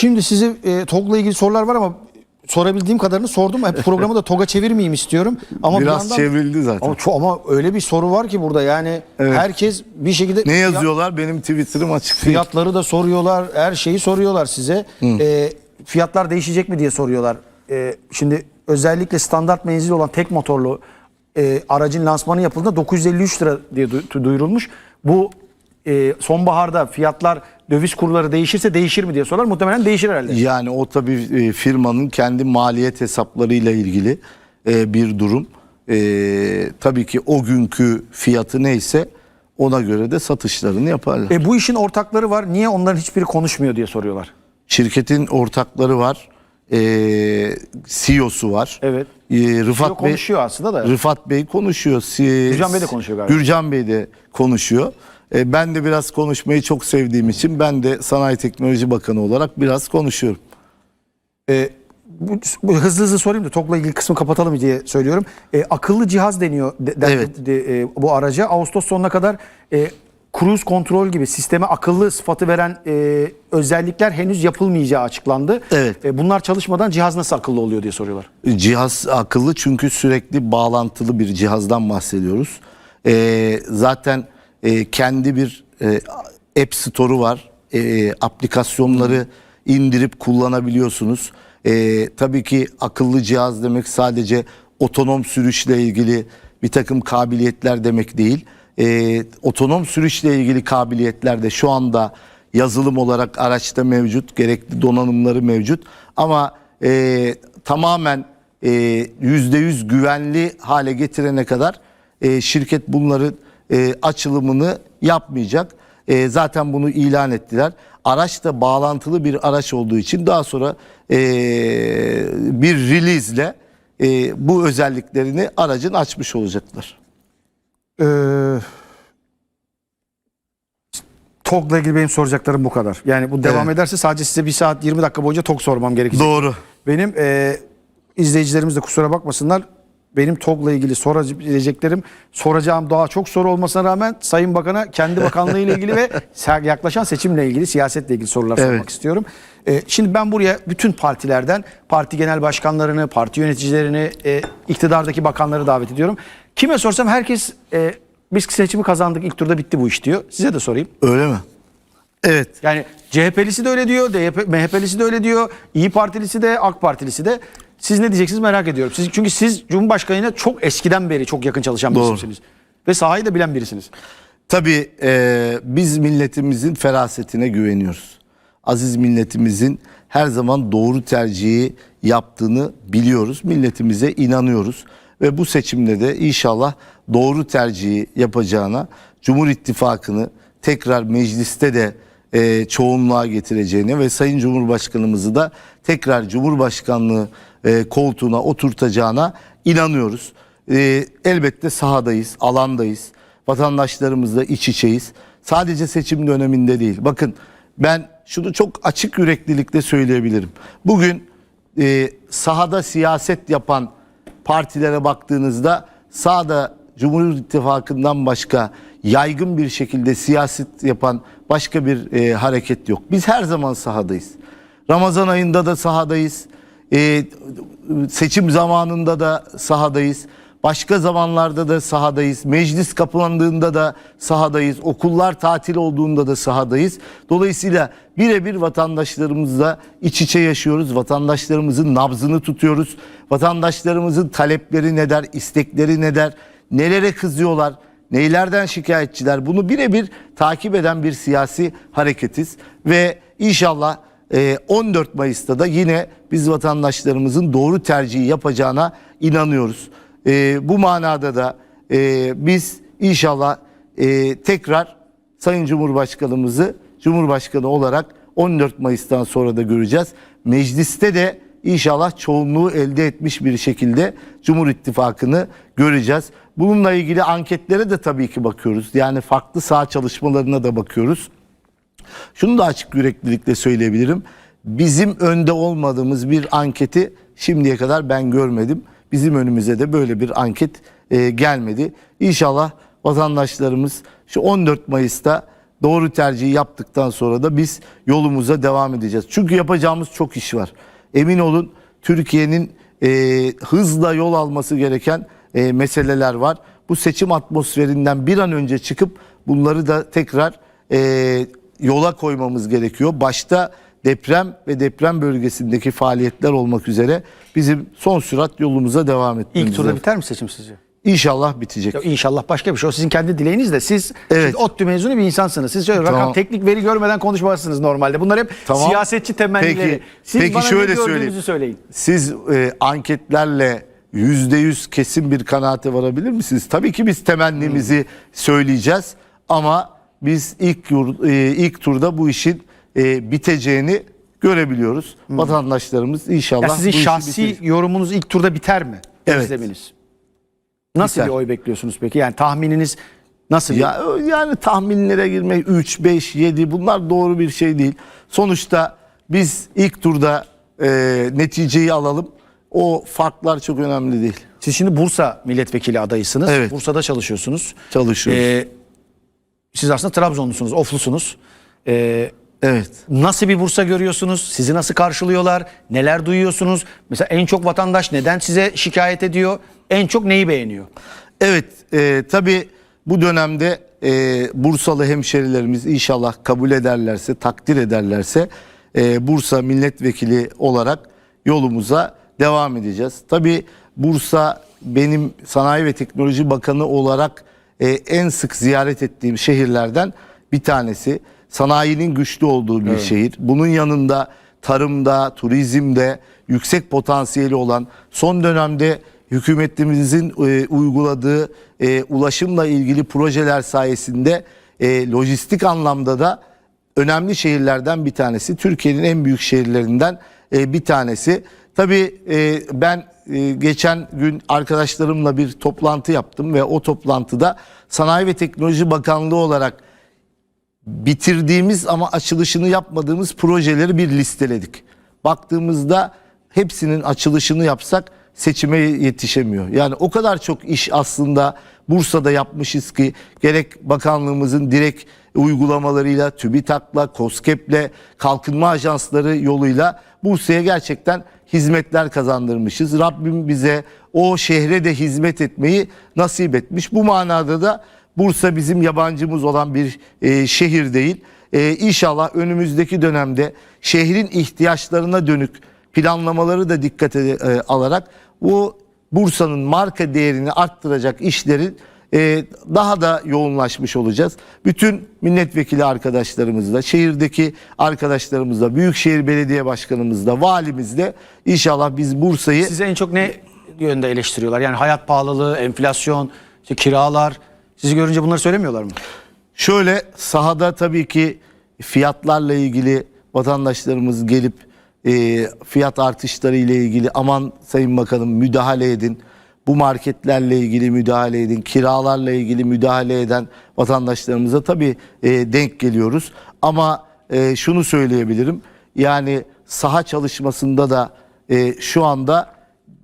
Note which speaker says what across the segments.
Speaker 1: Şimdi size e, TOG'la ilgili sorular var ama sorabildiğim kadarını sordum. Hep programı da TOG'a çevirmeyeyim istiyorum. Ama bir
Speaker 2: Biraz
Speaker 1: yandan-
Speaker 2: çevrildi zaten.
Speaker 1: Ama, ço- ama öyle bir soru var ki burada yani
Speaker 2: Evet.
Speaker 1: herkes bir şekilde
Speaker 2: ne
Speaker 1: fiyat-
Speaker 2: yazıyorlar? Benim Twitter'ım açık değil.
Speaker 1: fiyatları da soruyorlar. Her şeyi soruyorlar size. E, fiyatlar değişecek mi diye soruyorlar. E, şimdi özellikle standart menzil olan tek motorlu e, aracın lansmanı yapıldığında 953 lira diye du- duyurulmuş. Bu e, sonbaharda fiyatlar döviz kurları değişirse değişir mi diye sorular. Muhtemelen değişir herhalde.
Speaker 2: Yani o tabii e, firmanın kendi maliyet hesaplarıyla ilgili e, bir durum. E, tabii ki o günkü fiyatı neyse ona göre de satışlarını yaparlar.
Speaker 1: E, bu işin ortakları var. Niye onların hiçbiri konuşmuyor diye soruyorlar.
Speaker 2: Şirketin ortakları var. E, CEO'su var.
Speaker 1: Evet.
Speaker 2: E, Rıfat
Speaker 1: CEO
Speaker 2: Bey
Speaker 1: konuşuyor aslında da.
Speaker 2: Rıfat Bey konuşuyor. Si-
Speaker 1: Gürcan Bey de konuşuyor galiba.
Speaker 2: Gürcan Bey de konuşuyor. E, ben de biraz konuşmayı çok sevdiğim için ben de Sanayi Teknoloji Bakanı olarak biraz konuşuyorum.
Speaker 1: E, bu, bu hızlı hızlı sorayım da TOG'la ilgili kısmı kapatalım diye söylüyorum. E, akıllı cihaz deniyor de, de-
Speaker 2: Evet.
Speaker 1: de- e, bu araca. Ağustos sonuna kadar e, cruise kontrol gibi sisteme akıllı sıfatı veren e, özellikler henüz yapılmayacağı açıklandı.
Speaker 2: Evet.
Speaker 1: E, bunlar çalışmadan cihaz nasıl akıllı oluyor diye soruyorlar.
Speaker 2: Cihaz akıllı çünkü sürekli bağlantılı bir cihazdan bahsediyoruz. E, zaten e, kendi bir e, App Store'u var. E, aplikasyonları indirip kullanabiliyorsunuz. E, tabii ki akıllı cihaz demek sadece otonom sürüşle ilgili bir takım kabiliyetler demek değil. E, otonom sürüşle ilgili kabiliyetler de şu anda yazılım olarak araçta mevcut, gerekli donanımları mevcut. Ama e, tamamen e, yüzde yüz güvenli hale getirene kadar e, şirket bunların e, açılımını yapmayacak. E, zaten bunu ilan ettiler. Araç da bağlantılı bir araç olduğu için daha sonra e, bir release ile e, bu özelliklerini aracın açmış olacaklar.
Speaker 1: Ee, TOG'la ilgili benim soracaklarım bu kadar. Yani bu devam
Speaker 2: Evet.
Speaker 1: ederse sadece size bir saat 20 dakika boyunca TOG sormam gerekecek.
Speaker 2: Doğru.
Speaker 1: Benim e, izleyicilerimiz de kusura bakmasınlar. Benim TOG'la ilgili sorabileceklerim, soracağım daha çok soru olmasına rağmen Sayın Bakan'a kendi bakanlığı ile ilgili ve yaklaşan seçimle ilgili, siyasetle ilgili sorular
Speaker 2: Evet.
Speaker 1: sormak istiyorum. E, şimdi ben buraya bütün partilerden parti genel başkanlarını, parti yöneticilerini, e, iktidardaki bakanları davet ediyorum. Kime sorsam herkes e, biz seçimi kazandık ilk turda bitti bu iş diyor. Size de sorayım.
Speaker 2: Öyle mi? Evet.
Speaker 1: Yani CHP'lisi de öyle diyor, DYP, MHP'lisi de öyle diyor, İyi Partilisi de, AK Partilisi de. Siz ne diyeceksiniz merak ediyorum. Siz, çünkü siz Cumhurbaşkanı'yla çok eskiden beri çok yakın çalışan birisiniz. Ve sahayı da bilen birisiniz.
Speaker 2: Tabii e, biz milletimizin ferasetine güveniyoruz. Aziz milletimizin her zaman doğru tercihi yaptığını biliyoruz. Milletimize inanıyoruz. Ve bu seçimde de inşallah doğru tercihi yapacağına, Cumhur İttifakı'nı tekrar mecliste de e, çoğunluğa getireceğine ve Sayın Cumhurbaşkanımızı da tekrar Cumhurbaşkanlığı e, koltuğuna oturtacağına inanıyoruz. E, elbette sahadayız, alandayız. Vatandaşlarımızla iç içeyiz. Sadece seçim döneminde değil. Bakın ben şunu çok açık yüreklilikle söyleyebilirim. Bugün e, sahada siyaset yapan partilere baktığınızda sağda Cumhur İttifakı'ndan başka yaygın bir şekilde siyaset yapan başka bir e, hareket yok. Biz her zaman sahadayız. Ramazan ayında da sahadayız. E, seçim zamanında da sahadayız. Başka zamanlarda da sahadayız. Meclis kapandığında da sahadayız. Okullar tatil olduğunda da sahadayız. Dolayısıyla birebir vatandaşlarımızla iç içe yaşıyoruz. Vatandaşlarımızın nabzını tutuyoruz. Vatandaşlarımızın talepleri ne der, istekleri ne der, nelere kızıyorlar, neylerden şikayetçiler. Bunu birebir takip eden bir siyasi hareketiz. Ve inşallah 14 Mayıs'ta da yine biz vatandaşlarımızın doğru tercihi yapacağına inanıyoruz. E, bu manada da e, biz inşallah e, tekrar Sayın Cumhurbaşkanımızı Cumhurbaşkanı olarak 14 Mayıs'tan sonra da göreceğiz. Mecliste de inşallah çoğunluğu elde etmiş bir şekilde Cumhur İttifakı'nı göreceğiz. Bununla ilgili anketlere de tabii ki bakıyoruz. Yani farklı saha çalışmalarına da bakıyoruz. Şunu da açık yüreklilikle söyleyebilirim. Bizim önde olmadığımız bir anketi şimdiye kadar ben görmedim. Bizim önümüze de böyle bir anket e, gelmedi. İnşallah vatandaşlarımız şu 14 Mayıs'ta doğru tercihi yaptıktan sonra da biz yolumuza devam edeceğiz. Çünkü yapacağımız çok iş var. Emin olun Türkiye'nin e, hızla yol alması gereken e, meseleler var. Bu seçim atmosferinden bir an önce çıkıp bunları da tekrar e, yola koymamız gerekiyor. Başta deprem ve deprem bölgesindeki faaliyetler olmak üzere bizim son sürat yolumuza devam etmemiz
Speaker 1: İlk turda biter mi seçim sizce?
Speaker 2: İnşallah bitecek.
Speaker 1: Ya inşallah başka bir şey. O sizin kendi dileğiniz de siz,
Speaker 2: Evet.
Speaker 1: siz ODTÜ mezunu bir insansınız. Siz şöyle rakam
Speaker 2: Tamam.
Speaker 1: teknik veri görmeden konuşmazsınız normalde. Bunlar hep
Speaker 2: Tamam.
Speaker 1: siyasetçi temennileri.
Speaker 2: Peki,
Speaker 1: siz
Speaker 2: peki
Speaker 1: bana
Speaker 2: şöyle söyleyeyim.
Speaker 1: söyleyin.
Speaker 2: Siz e, anketlerle yüzde yüz kesin bir kanaate varabilir misiniz? Tabii ki biz temennimizi söyleyeceğiz ama biz ilk yur- e, ilk turda bu işin e, biteceğini görebiliyoruz. Vatandaşlarımız inşallah
Speaker 1: Ya sizin şahsi
Speaker 2: bitirecek.
Speaker 1: yorumunuz ilk turda biter mi?
Speaker 2: Evet.
Speaker 1: Gözleminiz. Nasıl
Speaker 2: Biter.
Speaker 1: bir oy bekliyorsunuz peki? Yani tahmininiz nasıl? bir-
Speaker 2: Ya yani tahminlere girmek 3 5 7 bunlar doğru bir şey değil. Sonuçta biz ilk turda e, neticeyi alalım. O farklar çok önemli değil.
Speaker 1: Siz şimdi Bursa milletvekili adayısınız.
Speaker 2: Evet.
Speaker 1: Bursa'da çalışıyorsunuz.
Speaker 2: Çalışıyoruz.
Speaker 1: Ee, siz aslında Trabzonlusunuz, Oflusunuz. Ee,
Speaker 2: Evet.
Speaker 1: Nasıl bir Bursa görüyorsunuz? Sizi nasıl karşılıyorlar? Neler duyuyorsunuz? Mesela en çok vatandaş neden size şikayet ediyor? En çok neyi beğeniyor?
Speaker 2: Evet, e, tabii bu dönemde e, Bursalı hemşerilerimiz inşallah kabul ederlerse, takdir ederlerse e, Bursa milletvekili olarak yolumuza devam edeceğiz. Tabii Bursa benim Sanayi ve Teknoloji Bakanı olarak e, en sık ziyaret ettiğim şehirlerden bir tanesi. Sanayinin güçlü olduğu bir şehir. Bunun yanında tarımda, turizmde yüksek potansiyeli olan son dönemde hükümetimizin e, uyguladığı e, ulaşımla ilgili projeler sayesinde e, lojistik anlamda da önemli şehirlerden bir tanesi. Türkiye'nin en büyük şehirlerinden e, bir tanesi. Tabii e, ben e, geçen gün arkadaşlarımla bir toplantı yaptım ve o toplantıda Sanayi ve Teknoloji Bakanlığı olarak bitirdiğimiz ama açılışını yapmadığımız projeleri bir listeledik. Baktığımızda hepsinin açılışını yapsak seçime yetişemiyor. Yani o kadar çok iş aslında Bursa'da yapmışız ki gerek bakanlığımızın direkt uygulamalarıyla, TÜBİTAK'la, KOSGEB'le, kalkınma ajansları yoluyla Bursa'ya gerçekten hizmetler kazandırmışız. Rabbim bize o şehre de hizmet etmeyi nasip etmiş. Bu manada da Bursa bizim yabancımız olan bir e, şehir değil. E, inşallah önümüzdeki dönemde şehrin ihtiyaçlarına dönük planlamaları da dikkate e, alarak bu Bursa'nın marka değerini arttıracak işlerin e, daha da yoğunlaşmış olacağız. Bütün milletvekili arkadaşlarımızla, şehirdeki arkadaşlarımızla, Büyükşehir Belediye Başkanımızla, valimizle inşallah biz Bursa'yı
Speaker 1: Sizi en çok ne yönde eleştiriyorlar? Yani hayat pahalılığı, enflasyon, işte kiralar. Sizi görünce bunları söylemiyorlar mı?
Speaker 2: Şöyle sahada tabii ki fiyatlarla ilgili vatandaşlarımız gelip e, fiyat artışları ile ilgili aman Sayın Bakanım müdahale edin. Bu marketlerle ilgili müdahale edin. Kiralarla ilgili müdahale eden vatandaşlarımıza tabii e, denk geliyoruz. Ama e, şunu söyleyebilirim. Yani saha çalışmasında da e, şu anda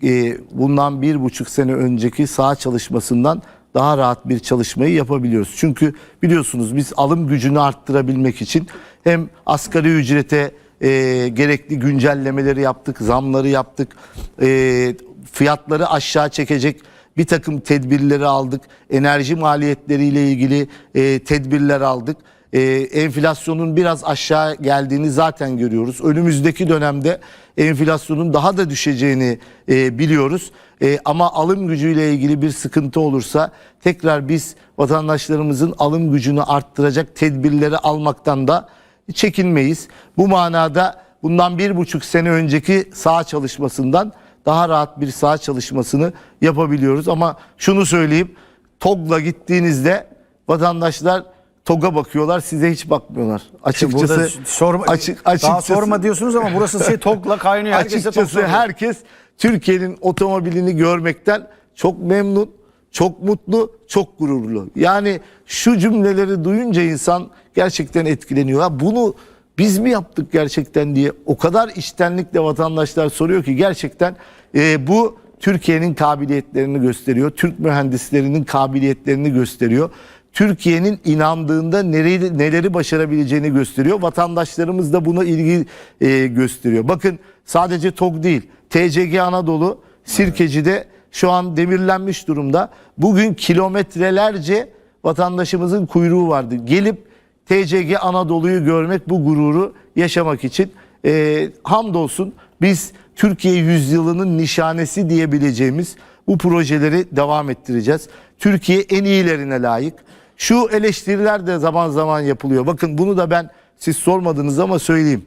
Speaker 2: e, bundan bir buçuk sene önceki saha çalışmasından daha rahat bir çalışmayı yapabiliyoruz. Çünkü biliyorsunuz biz alım gücünü arttırabilmek için hem asgari ücrete e, gerekli güncellemeleri yaptık, zamları yaptık, e, fiyatları aşağı çekecek bir takım tedbirleri aldık, enerji maliyetleriyle ilgili e, tedbirler aldık. E, enflasyonun biraz aşağı geldiğini zaten görüyoruz. Önümüzdeki dönemde enflasyonun daha da düşeceğini e, biliyoruz. E, ama alım gücüyle ilgili bir sıkıntı olursa tekrar biz vatandaşlarımızın alım gücünü arttıracak tedbirleri almaktan da çekinmeyiz. Bu manada bundan bir buçuk sene önceki saha çalışmasından daha rahat bir saha çalışmasını yapabiliyoruz. Ama şunu söyleyeyim, TOG'la gittiğinizde vatandaşlar TOG'a bakıyorlar, size hiç bakmıyorlar. Açıkçası
Speaker 1: sorma,
Speaker 2: açık,
Speaker 1: daha
Speaker 2: açıkçası,
Speaker 1: sorma diyorsunuz ama burası şey tokla kaynıyor.
Speaker 2: Açıkçası herkes Türkiye'nin otomobilini görmekten çok memnun, çok mutlu, çok gururlu. Yani şu cümleleri duyunca insan gerçekten etkileniyor. Ha bunu biz mi yaptık gerçekten diye o kadar içtenlikle vatandaşlar soruyor ki gerçekten e, bu Türkiye'nin kabiliyetlerini gösteriyor. Türk mühendislerinin kabiliyetlerini gösteriyor. Türkiye'nin inandığında nereyi, neleri başarabileceğini gösteriyor. Vatandaşlarımız da buna ilgi e, gösteriyor. Bakın sadece TOG değil. TCG Anadolu Sirkeci'de şu an demirlenmiş durumda. Bugün kilometrelerce vatandaşımızın kuyruğu vardı. Gelip TCG Anadolu'yu görmek bu gururu yaşamak için e, hamdolsun biz Türkiye yüzyılının nişanesi diyebileceğimiz bu projeleri devam ettireceğiz. Türkiye en iyilerine layık. Şu eleştiriler de zaman zaman yapılıyor. Bakın bunu da ben siz sormadınız ama söyleyeyim.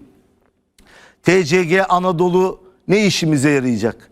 Speaker 2: TCG Anadolu ne işimize yarayacak?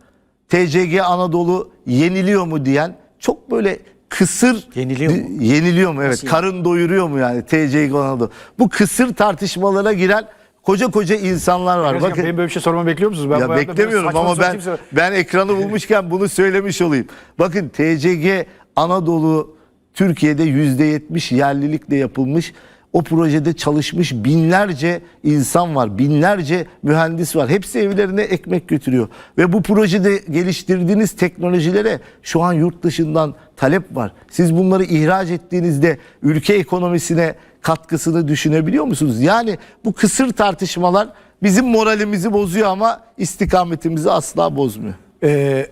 Speaker 2: TCG Anadolu yeniliyor mu diyen çok böyle kısır
Speaker 1: Yeniliyor mu?
Speaker 2: Yeniliyor mu? Evet.
Speaker 1: Nasıl yani?
Speaker 2: Karın doyuruyor mu yani TCG Anadolu? Bu kısır tartışmalara giren koca koca insanlar var.
Speaker 1: Bakın, benim böyle bir şey sormamı bekliyor musunuz? Ben
Speaker 2: ya beklemiyorum ama ben
Speaker 1: kimse-
Speaker 2: ben ekranı bulmuşken bunu söylemiş olayım. Bakın TCG Anadolu Türkiye'de %70 yerlilikle yapılmış. O projede çalışmış binlerce insan var, binlerce mühendis var. Hepsi evlerine ekmek götürüyor. Ve bu projede geliştirdiğiniz teknolojilere şu an yurt dışından talep var. Siz bunları ihraç ettiğinizde ülke ekonomisine katkısını düşünebiliyor musunuz? Yani bu kısır tartışmalar bizim moralimizi bozuyor ama istikametimizi asla bozmuyor.
Speaker 1: Ee,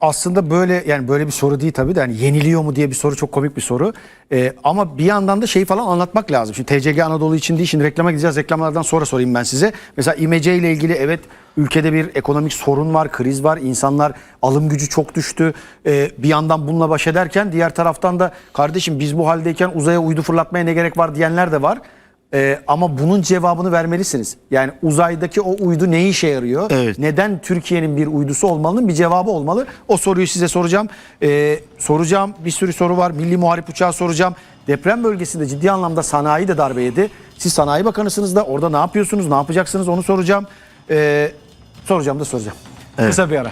Speaker 1: aslında böyle yani böyle bir soru değil tabii de yani yeniliyor mu diye bir soru çok komik bir soru. Ee, ama bir yandan da şeyi falan anlatmak lazım. Şimdi TCG Anadolu için değil şimdi reklama gideceğiz. Reklamlardan sonra sorayım ben size. Mesela İMC ile ilgili evet ülkede bir ekonomik sorun var, kriz var. İnsanlar alım gücü çok düştü. Ee, bir yandan bununla baş ederken diğer taraftan da kardeşim biz bu haldeyken uzaya uydu fırlatmaya ne gerek var diyenler de var. Ee, ama bunun cevabını vermelisiniz. Yani uzaydaki o uydu ne işe yarıyor?
Speaker 2: Evet.
Speaker 1: Neden Türkiye'nin bir uydusu olmalının bir cevabı olmalı. O soruyu size soracağım. Ee, soracağım bir sürü soru var. Milli Muharip Uçağı soracağım. Deprem bölgesinde ciddi anlamda sanayi de darbe yedi. Siz sanayi bakanısınız da orada ne yapıyorsunuz, ne yapacaksınız onu soracağım. Ee, soracağım da soracağım. Kısa bir ara.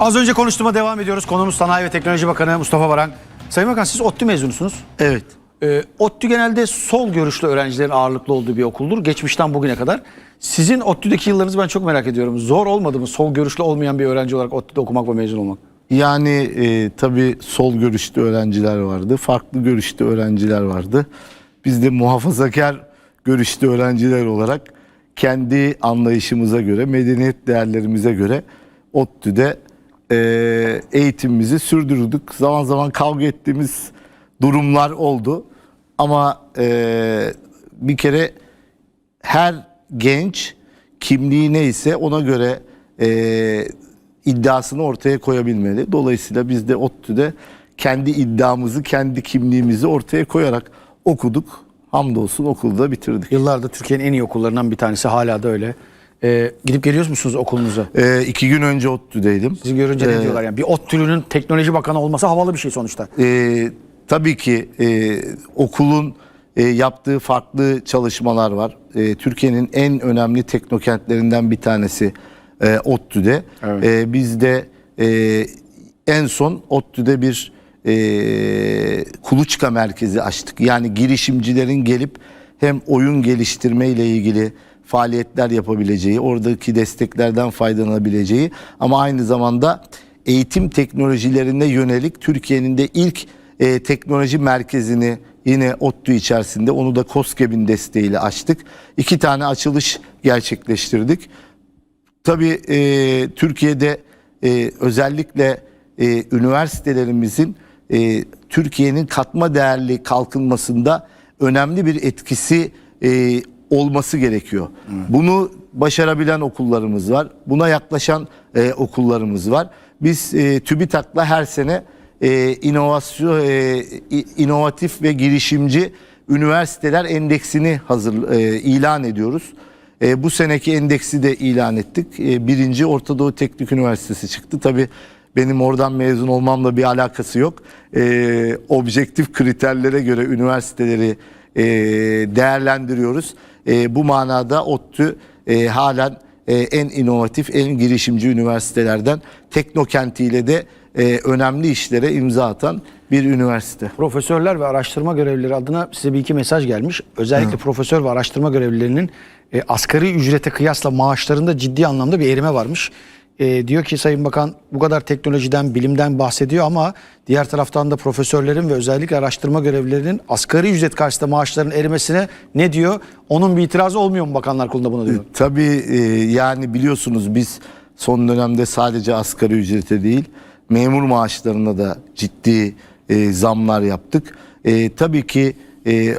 Speaker 1: Az önce konuştuğuma devam ediyoruz. Konumuz Sanayi ve Teknoloji Bakanı Mustafa Varank. Sayın Bakan siz ODTÜ mezunusunuz.
Speaker 2: Evet.
Speaker 1: Ee, ODTÜ genelde sol görüşlü öğrencilerin ağırlıklı olduğu bir okuldur. Geçmişten bugüne kadar. Sizin ODTÜ'deki yıllarınızı ben çok merak ediyorum. Zor olmadı mı sol görüşlü olmayan bir öğrenci olarak ODTÜ'de okumak ve mezun olmak?
Speaker 2: Yani e, tabii sol görüşlü öğrenciler vardı, farklı görüşlü öğrenciler vardı. Biz de muhafazakar görüşlü öğrenciler olarak kendi anlayışımıza göre, medeniyet değerlerimize göre ODTÜ'de e, eğitimimizi sürdürdük. Zaman zaman kavga ettiğimiz durumlar oldu. Ama e, bir kere her genç kimliği neyse ona göre e, iddiasını ortaya koyabilmeli. Dolayısıyla biz de ODTÜ'de kendi iddiamızı, kendi kimliğimizi ortaya koyarak okuduk. Hamdolsun okulu da bitirdik.
Speaker 1: Yıllardır Türkiye'nin en iyi okullarından bir tanesi hala da öyle. Ee, gidip geliyor musunuz okulunuza?
Speaker 2: E, iki gün önce ODTÜ'deydim.
Speaker 1: Sizi görünce ne diyorlar yani? Bir ODTÜ'lünün teknoloji bakanı olması havalı bir şey sonuçta.
Speaker 2: E, tabii ki e, okulun e, yaptığı farklı çalışmalar var. E, Türkiye'nin en önemli teknokentlerinden bir tanesi e, ODTÜ'de.
Speaker 1: Evet.
Speaker 2: E, biz de e, en son ODTÜ'de bir e, kuluçka merkezi açtık. Yani girişimcilerin gelip hem oyun geliştirme ile ilgili faaliyetler yapabileceği, oradaki desteklerden faydalanabileceği ama aynı zamanda eğitim teknolojilerine yönelik Türkiye'nin de ilk e, teknoloji merkezini yine ODTÜ içerisinde onu da KOSGEB'in desteğiyle açtık. İki tane açılış gerçekleştirdik. Tabii e, Türkiye'de e, özellikle e, üniversitelerimizin e, Türkiye'nin katma değerli kalkınmasında önemli bir etkisi e, olması gerekiyor. Bunu başarabilen okullarımız var. Buna yaklaşan e, okullarımız var. Biz e, TÜBİTAK'la her sene e, inovasyon, e, inovatif ve girişimci üniversiteler endeksini hazır e, ilan ediyoruz. E, bu seneki endeksi de ilan ettik. E, birinci Orta Doğu Teknik Üniversitesi çıktı. Tabii benim oradan mezun olmamla bir alakası yok. E, objektif kriterlere göre üniversiteleri e, değerlendiriyoruz. E, bu manada ODTÜ e, halen e, en inovatif, en girişimci üniversitelerden Teknokenti ile de e, önemli işlere imza atan bir üniversite.
Speaker 1: Profesörler ve araştırma görevlileri adına size bir iki mesaj gelmiş. Özellikle profesör ve araştırma görevlilerinin e, asgari ücrete kıyasla maaşlarında ciddi anlamda bir erime varmış. E, diyor ki Sayın Bakan bu kadar teknolojiden, bilimden bahsediyor ama diğer taraftan da profesörlerin ve özellikle araştırma görevlilerinin asgari ücret karşısında maaşların erimesine ne diyor? Onun bir itirazı olmuyor mu Bakanlar Kurulu'nda bunu diyor.
Speaker 2: Tabii e, yani biliyorsunuz biz son dönemde sadece asgari ücrete değil memur maaşlarına da ciddi e, zamlar yaptık. E, tabii ki e, e,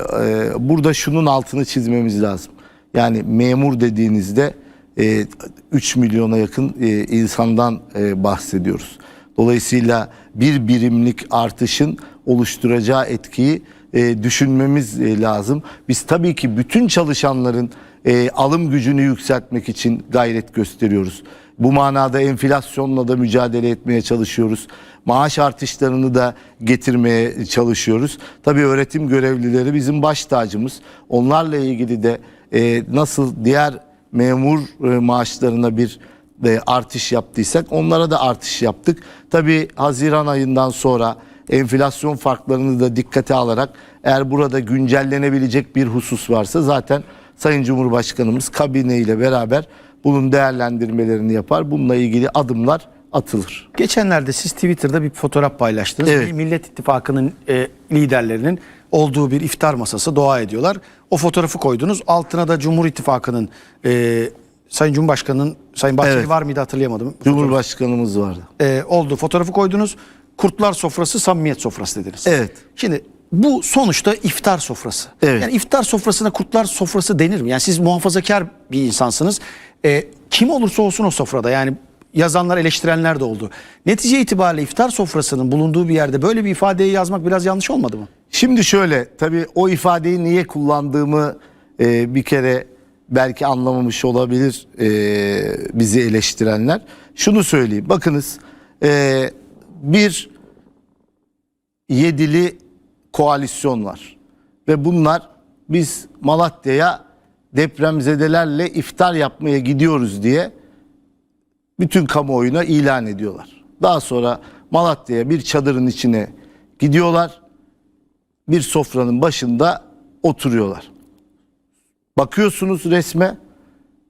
Speaker 2: burada şunun altını çizmemiz lazım. Yani memur dediğinizde e, 3 milyona yakın e, insandan e, bahsediyoruz. Dolayısıyla bir birimlik artışın oluşturacağı etkiyi e, düşünmemiz e, lazım. Biz tabii ki bütün çalışanların e, alım gücünü yükseltmek için gayret gösteriyoruz. Bu manada enflasyonla da mücadele etmeye çalışıyoruz. Maaş artışlarını da getirmeye çalışıyoruz. Tabii öğretim görevlileri bizim baş tacımız. Onlarla ilgili de e, nasıl diğer memur e, maaşlarına bir e, artış yaptıysak onlara da artış yaptık. Tabii Haziran ayından sonra enflasyon farklarını da dikkate alarak eğer burada güncellenebilecek bir husus varsa zaten Sayın Cumhurbaşkanımız kabine ile beraber bunun değerlendirmelerini yapar. Bununla ilgili adımlar atılır.
Speaker 1: Geçenlerde siz Twitter'da bir fotoğraf paylaştınız.
Speaker 2: Evet.
Speaker 1: Bir Millet İttifakı'nın e, liderlerinin olduğu bir iftar masası dua ediyorlar. O fotoğrafı koydunuz. Altına da Cumhur İttifakı'nın e, Sayın Cumhurbaşkanı'nın Sayın Bahçeli
Speaker 2: Evet.
Speaker 1: var mıydı hatırlayamadım.
Speaker 2: Cumhurbaşkanımız vardı.
Speaker 1: E, oldu. Fotoğrafı koydunuz. Kurtlar sofrası, samimiyet sofrası dediniz.
Speaker 2: Evet.
Speaker 1: Şimdi bu sonuçta iftar sofrası.
Speaker 2: Evet.
Speaker 1: Yani iftar sofrasına kurtlar sofrası denir mi? Yani siz muhafazakar bir insansınız. E, kim olursa olsun o sofrada yani yazanlar eleştirenler de oldu. Netice itibariyle iftar sofrasının bulunduğu bir yerde böyle bir ifadeyi yazmak biraz yanlış olmadı mı?
Speaker 2: Şimdi şöyle tabii o ifadeyi niye kullandığımı e, bir kere belki anlamamış olabilir e, bizi eleştirenler. Şunu söyleyeyim bakınız e, bir yedili koalisyon var ve bunlar biz Malatya'ya depremzedelerle iftar yapmaya gidiyoruz diye bütün kamuoyuna ilan ediyorlar. Daha sonra Malatya'ya bir çadırın içine gidiyorlar bir sofranın başında oturuyorlar. Bakıyorsunuz resme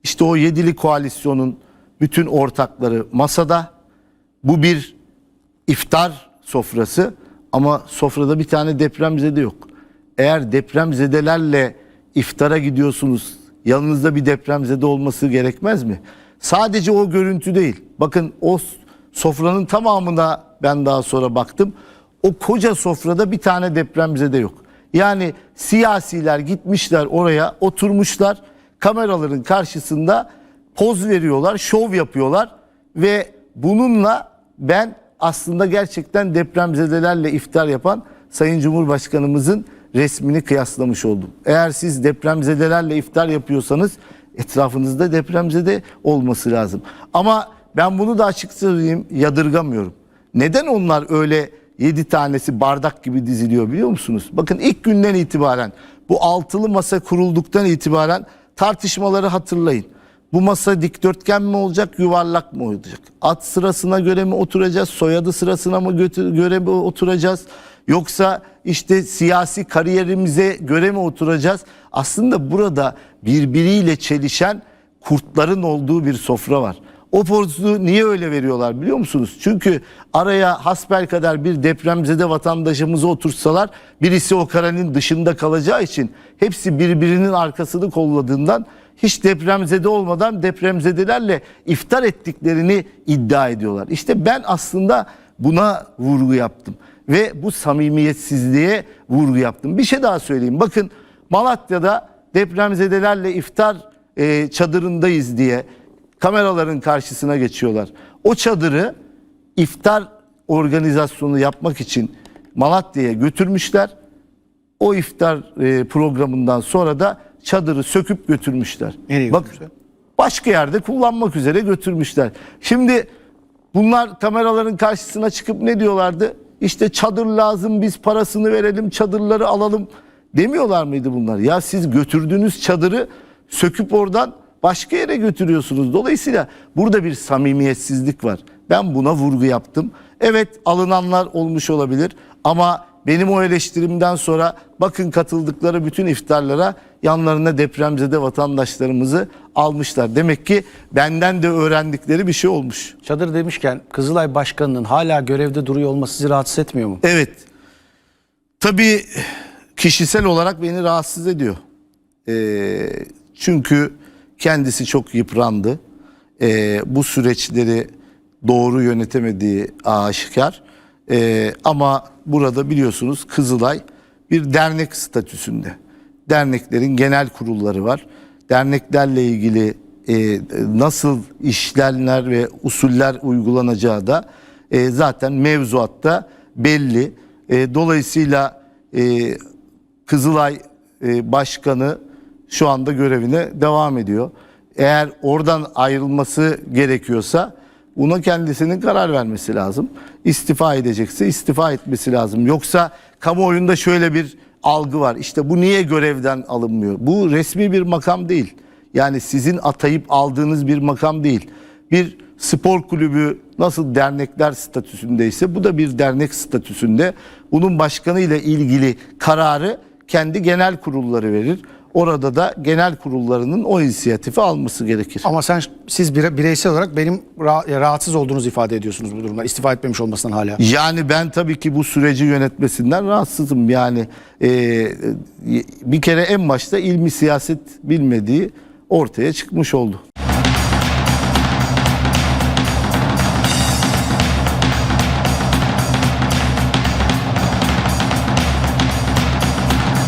Speaker 2: işte o yedili koalisyonun bütün ortakları masada. Bu bir iftar sofrası ama sofrada bir tane depremzede yok. Eğer depremzedelerle iftara gidiyorsunuz yanınızda bir depremzede olması gerekmez mi? Sadece o görüntü değil. Bakın o sofranın tamamına ben daha sonra baktım. O koca sofrada bir tane depremzede yok. Yani siyasiler gitmişler oraya oturmuşlar kameraların karşısında poz veriyorlar, şov yapıyorlar ve bununla ben aslında gerçekten depremzedelerle iftar yapan Sayın Cumhurbaşkanımızın resmini kıyaslamış oldum. Eğer siz depremzedelerle iftar yapıyorsanız etrafınızda depremzede olması lazım. Ama ben bunu da açık söyleyeyim yadırgamıyorum. Neden onlar öyle 7 tanesi bardak gibi diziliyor biliyor musunuz? Bakın ilk günden itibaren bu altılı masa kurulduktan itibaren tartışmaları hatırlayın. Bu masa dikdörtgen mi olacak, yuvarlak mı olacak? At sırasına göre mi oturacağız, soyadı sırasına mı göre mi oturacağız? Yoksa işte siyasi kariyerimize göre mi oturacağız? Aslında burada birbiriyle çelişen kurtların olduğu bir sofra var. O pozu niye öyle veriyorlar biliyor musunuz? Çünkü araya hasbelkader bir depremzede vatandaşımızı otursalar birisi o karenin dışında kalacağı için hepsi birbirinin arkasını kolladığından hiç depremzede olmadan depremzedelerle iftar ettiklerini iddia ediyorlar. İşte ben aslında buna vurgu yaptım ve bu samimiyetsizliğe vurgu yaptım. Bir şey daha söyleyeyim. Bakın Malatya'da depremzedelerle iftar e, çadırındayız diye kameraların karşısına geçiyorlar. O çadırı iftar organizasyonu yapmak için Malatya'ya götürmüşler. O iftar e, programından sonra da çadırı söküp götürmüşler.
Speaker 1: Nereye
Speaker 2: Bak,
Speaker 1: götürmüşler?
Speaker 2: başka yerde kullanmak üzere götürmüşler. Şimdi bunlar kameraların karşısına çıkıp ne diyorlardı? İşte çadır lazım biz parasını verelim çadırları alalım demiyorlar mıydı bunlar? Ya siz götürdüğünüz çadırı söküp oradan başka yere götürüyorsunuz. Dolayısıyla burada bir samimiyetsizlik var. Ben buna vurgu yaptım. Evet alınanlar olmuş olabilir ama benim o eleştirimden sonra bakın katıldıkları bütün iftarlara yanlarına depremzede vatandaşlarımızı almışlar. Demek ki benden de öğrendikleri bir şey olmuş.
Speaker 1: Çadır demişken Kızılay Başkanı'nın hala görevde duruyor olması sizi rahatsız etmiyor mu?
Speaker 2: Evet. Tabii kişisel olarak beni rahatsız ediyor. Ee, çünkü kendisi çok yıprandı. Ee, bu süreçleri doğru yönetemediği aşikar. Ee, ama burada biliyorsunuz Kızılay bir dernek statüsünde. Derneklerin genel kurulları var. Derneklerle ilgili e, nasıl işlemler ve usuller uygulanacağı da e, zaten mevzuatta belli. E, dolayısıyla e, Kızılay e, Başkanı şu anda görevine devam ediyor. Eğer oradan ayrılması gerekiyorsa buna kendisinin karar vermesi lazım. İstifa edecekse istifa etmesi lazım. Yoksa kamuoyunda şöyle bir algı var. İşte bu niye görevden alınmıyor? Bu resmi bir makam değil. Yani sizin atayıp aldığınız bir makam değil. Bir spor kulübü nasıl dernekler statüsündeyse bu da bir dernek statüsünde. Bunun başkanı ile ilgili kararı kendi genel kurulları verir. Orada da genel kurullarının o inisiyatifi alması gerekir.
Speaker 1: Ama sen siz bire- bireysel olarak benim ra- rahatsız olduğunuzu ifade ediyorsunuz bu durumda. İstifa etmemiş olmasından hala.
Speaker 2: Yani ben tabii ki bu süreci yönetmesinden rahatsızım. Yani e, bir kere en başta ilmi siyaset bilmediği ortaya çıkmış oldu.